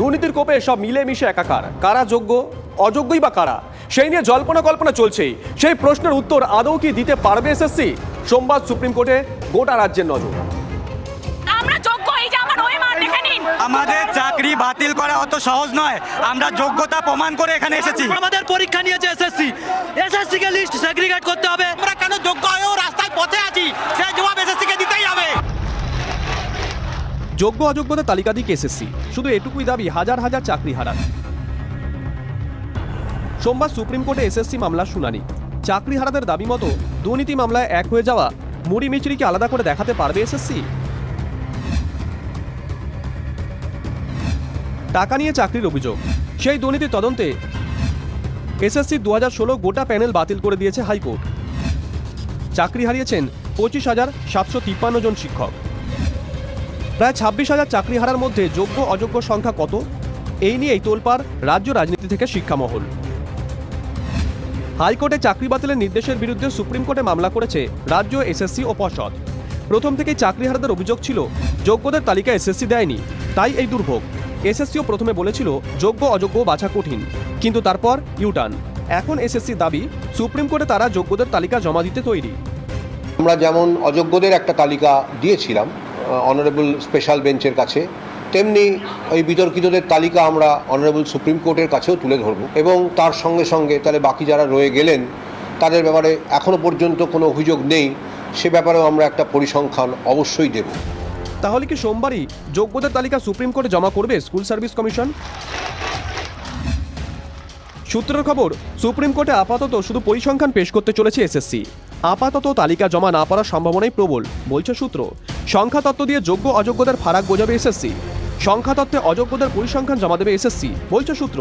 দুর্নীতির কোপে সব মিলেমিশে একাকার। কারা যোগ্য অযোগ্যই বা কারা? সেই নিয়ে জল্পনা কল্পনা চলছেই। সেই প্রশ্নের উত্তর আদৌ কি দিতে পারবে এসএসসি সোমবার সুপ্রিম কোর্টে গোটা রাজ্যের নজর। আমাদের চাকরি বাতিল করা অত সহজ নয়। আমরা যোগ্যতা প্রমাণ করে এখানে এসেছি। আমাদের পরীক্ষা নিয়েছে এসএসসি যোগ্য অযোগ্যদের তালিকা দিক এসএসসি শুধু এটুকুই দাবি, হাজার হাজার চাকরি হারান। সোমবার সুপ্রিম কোর্টে এসএসসি মামলার শুনানি। চাকরি হারাদের দাবি মতো দুর্নীতি মামলায় এক হয়ে যাওয়া মুড়ি মিচড়িকে আলাদা করে দেখাতে পারবে এসএসসি টাকা নিয়ে চাকরির অভিযোগ। সেই দুর্নীতির তদন্তে এসএসসি দু হাজার ষোলো গোটা প্যানেল বাতিল করে দিয়েছে হাইকোর্ট। চাকরি হারিয়েছেন পঁচিশ হাজার সাতশো তিপ্পান্ন জন শিক্ষক। প্রায় ছাব্বিশ হাজার চাকরি হারার মধ্যে যোগ্য অযোগ্য সংখ্যা কত? এই নিয়েই তোলপাড় রাজ্য রাজনীতি থেকে শিক্ষামহল। হাইকোর্টে চাকরি বাতিলের নির্দেশের বিরুদ্ধে সুপ্রিম কোর্টে মামলা করেছে রাজ্য এসএসসি ও পর্ষদ। প্রথম থেকেই চাকরি হারাদের অভিযোগ ছিল, যোগ্যদের তালিকা এসএসসি দেয়নি, তাই এই দুর্ভোগ। এসএসসিও প্রথমে বলেছিল, যোগ্য অযোগ্য বাছা কঠিন, কিন্তু তারপর ইউটার্ন। এখন এসএসসি দাবি, সুপ্রিম কোর্টে তারা যোগ্যদের তালিকা জমা দিতে তৈরি। আমরা যেমন অযোগ্যদের একটা তালিকা দিয়েছিলাম অনারেবল স্পেশাল বেঞ্চের কাছে, তেমনি ওই বিতর্কিতদের তালিকা আমরা অনারেবল সুপ্রিম কোর্টের কাছেও তুলে ধরব। এবং তার সঙ্গে সঙ্গে তাহলে বাকি যারা রয়ে গেলেন, তাদের ব্যাপারে এখনও পর্যন্ত কোনো অভিযোগ নেই, সে ব্যাপারেও আমরা একটা পরিসংখ্যান অবশ্যই দেব। তাহলে কি সোমবারই যোগ্যদের তালিকা সুপ্রিম কোর্টে জমা করবে স্কুল সার্ভিস কমিশন? সূত্রের খবর, সুপ্রিম কোর্টে আপাতত শুধু পরিসংখ্যান পেশ করতে চলেছে এসএসসি। আপাতত তালিকা জমা না পড়ার সম্ভাবনাই প্রবল, বলছে সূত্র। সংখ্যা তত্ত্ব দিয়ে যোগ্য অযোগ্যদের ফারাক বোঝাবে এসএসসি। সংখ্যা তত্ত্বে অযোগ্যদের পরিসংখ্যান জমা দেবে এসএসসি বলছে সূত্র।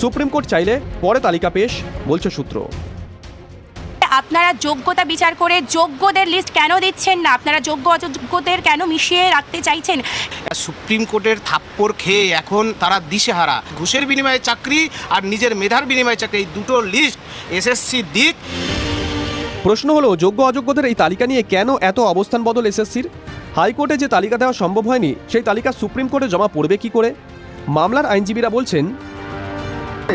সুপ্রিম কোর্ট চাইলে পরে তালিকা পেশ বলছে সূত্র। আপনারা যোগ্যতা বিচার করে যোগ্যদের লিস্ট কেন দিচ্ছেন না? আপনারা যোগ্য অযোগ্যদের কেন মিশিয়ে রাখতে চাইছেন? সুপ্রিম কোর্টের থাপ্পড় খেয়ে এখন তারা দিশেহারা। ঘুষের বিনিময়ে চাকরি আর নিজের মেধার বিনিময়ে চাকরি এই দুটো লিস্ট এসএসসি দিক। প্রশ্ন হলো যোগ্য অযোগ্যদের এই তালিকা নিয়ে কেন এত অবস্থান বদল এসএসসির? হাইকোর্টে যে তালিকা দেওয়া সম্ভব হয়নি, সেই তালিকা সুপ্রিম কোর্টে জমা পড়বে কি করে? মামলার আইনজীবীরা বলছেন,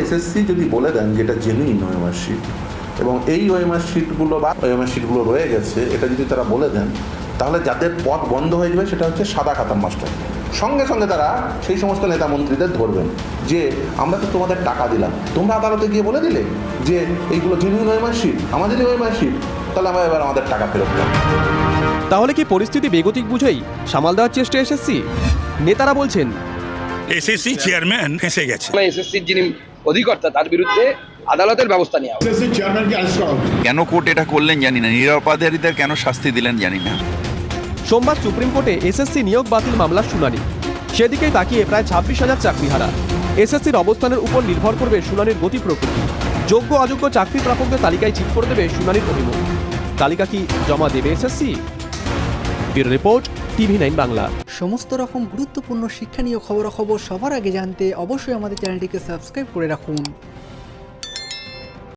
এসএসসি যদি বলে দেন যে এটা জেনুইন ওএমআর শিট, এবং এই ওএমআর শিটগুলো বা ওএমআর শিটগুলো রয়ে গেছে, এটা যদি তারা বলে দেন, তাহলে যাদের পথ বন্ধ হয়ে যাবে সেটা হচ্ছে সাদা খাতার মাস্টার। সঙ্গে সঙ্গে তারা সেই সমস্ত নেতা মন্ত্রীদের ধরবেন যে, আমরা তো তোমাদের টাকা দিলাম। তোমরা আদালতে গিয়ে বলে দিলে যে, এইগুলো জেনুইন ওএমআর শিট, আমাদেরই ওএমআর শিট, তাহলে আমরা এবার আমাদের টাকা ফেরত দাও তাহলে কি পরিস্থিতি বেগতিক বুঝেই সামাল দেওয়ার চেষ্টা এসএসসি? নেতারা বলছেন। এসএসসি চেয়ারম্যান ফেঁসে গেছে। এসএসসির যিনি অধিকর্তা তার বিরুদ্ধে আদালতের ব্যবস্থা নেওয়া। কেন কোর্ট এটা করলেন জানি না। নিরপরাধীদের কেন শাস্তি দিলেন জানি না। সোমবার সুপ্রিম কোর্টে এসএসসি নিয়োগ বাতিল মামলার শুনানি। সেদিকেই তাকিয়ে প্রায় ছাব্বিশ হাজার চাকরি চাকরিহারা। এসএসসির অবস্থানের উপর নির্ভর করবে শুনানির গতি প্রকৃতি। যোগ্য অযোগ্য চাকরি প্রাপকদের তালিকায় ঠিক করে দেবে শুনানির অভিমুখ। তালিকা কি জমা দেবে SSC? Bureau report, TV nine Bangla. সমস্ত রকম গুরুত্বপূর্ণ শিক্ষণীয় খবরাখবর সবার আগে জানতে অবশ্যই আমাদের চ্যানেলটিকে সাবস্ক্রাইব করে রাখুন।